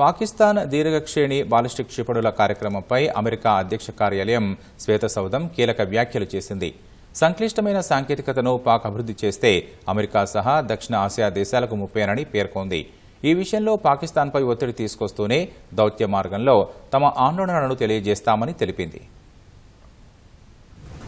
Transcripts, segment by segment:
Pakistan దీర్ఘశ్రేణి ballistic క్షిపణుల కార్యక్రమంపై America అధ్యక్ష కార్యాలయం శ్వేతసౌధం కీలక వ్యాఖ్యలు చేసింది. సంక్లిష్టమైన సాంకేతికతను పాక్ అభివృద్ధి చేస్తే అమెరికా సహా దక్షిణ ఆసియా దేశాలకు ముప్పేనని పేర్కొంది. ఈ విషయంలో పాకిస్తాన్పై ఒత్తిడి తీసుకొస్తూనే దౌత్య మార్గంలో తమ ఆందోళనలను తెలియజేస్తామని తెలిపింది.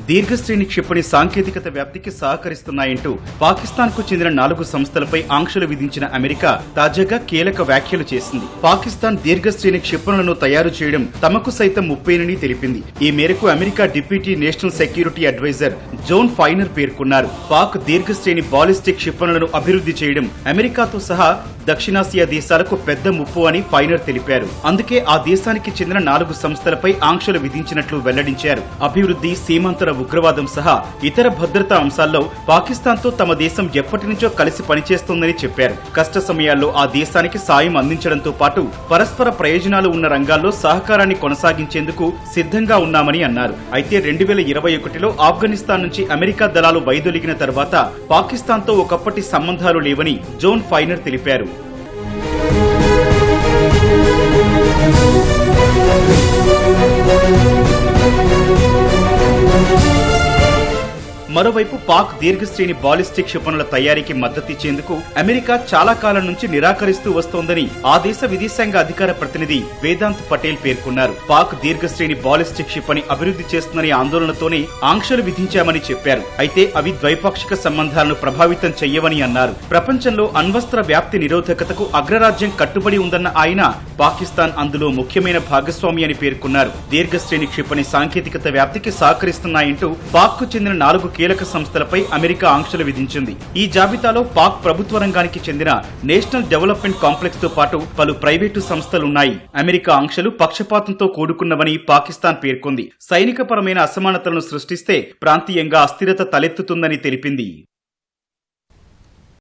దీర్ఘశ్రేణి క్షిపణి సాంకేతికత వ్యాప్తికి సహకరిస్తున్నాయంటూ పాకిస్తాన్కు చెందిన నాలుగు సంస్థలపై ఆంక్షలు విధించిన అమెరికా తాజాగా కీలక వ్యాఖ్యలు చేసింది. పాకిస్తాన్ దీర్ఘశ్రేణి క్షిపణులను తయారు చేయడం తమకు సైతం ముప్పేనని తెలిపింది. ఈ మేరకు America deputy national security advisor Jon Finer పేర్కొన్నారు. పాక్ దీర్ఘశ్రేణి బాలిస్టిక్ క్షిపణులను అభివృద్ధి చేయడం అమెరికాతో సహా దక్షిణాసియా దేశాలకు పెద్ద ముప్పు అని ఫైనర్ తెలిపారు. అందుకే ఆ దేశానికి చెందిన నాలుగు సంస్థలపై ఆంక్షలు విధించినట్లు వెల్లడించారు. అభివృద్ధి సీమాంతర ఉగ్రవాదం సహా ఇతర భద్రతా అంశాల్లో పాకిస్తాన్తో తమ దేశం ఎప్పటి నుంచో కలిసి పనిచేస్తోందని చెప్పారు. కష్ట సమయాల్లో ఆ దేశానికి సాయం అందించడంతో పాటు పరస్పర ప్రయోజనాలు ఉన్న రంగాల్లో సహకారాన్ని కొనసాగించేందుకు సిద్ధంగా ఉన్నామని అన్నారు. అయితే రెండు వేల ఇరవై ఒకటిలో ఆఫ్ఘనిస్తాన్ నుంచి అమెరికా దళాలు వైదొలిగిన తర్వాత పాకిస్తాన్తో ఒకప్పటి సంబంధాలు లేవని జోన్ ఫైనర్ తెలిపారు. మరోవైపు పాక్ దీర్ఘశ్రేణి బాలిస్టిక్ క్షిపణుల తయారీకి మద్దతిచ్చేందుకు అమెరికా చాలా కాలం నుంచి నిరాకరిస్తూ వస్తోందని ఆ దేశ విదేశాంగ అధికార ప్రతినిధి వేదాంత్ పటేల్ పేర్కొన్నారు. పాక్ దీర్ఘశ్రేణి బాలిస్టిక్ క్షిపణి అభివృద్ధి చేస్తుందనే ఆందోళనతోనే ఆంక్షలు విధించామని చెప్పారు. అయితే అవి ద్వైపాక్షిక సంబంధాలను ప్రభావితం చెయ్యవని అన్నారు. ప్రపంచంలో అణ్వస్త్ర వ్యాప్తి నిరోధకతకు అగ్రరాజ్యం కట్టుబడి ఉందన్న ఆయన పాకిస్తాన్ అందులో ముఖ్యమైన భాగస్వామి అని పేర్కొన్నారు. దీర్ఘశ్రేణి క్షిపణి సాంకేతికత వ్యాప్తికి సహకరిస్తున్నాయంటూ పాక్కు చెందిన నాలుగు కీలక సంస్థలపై అమెరికా ఆంక్షలు విధించింది. ఈ జాబితాలో పాక్ ప్రభుత్వ రంగానికి చెందిన నేషనల్ డెవలప్మెంట్ కాంప్లెక్స్తో పాటు పలు ప్రైవేటు సంస్థలున్నాయి. అమెరికా ఆంక్షలు పక్షపాతంతో కూడుకున్నవని పాకిస్తాన్ పేర్కొంది. సైనికపరమైన అసమానతలను సృష్టిస్తే ప్రాంతీయంగా అస్థిరత తలెత్తుతుందని తెలిపింది.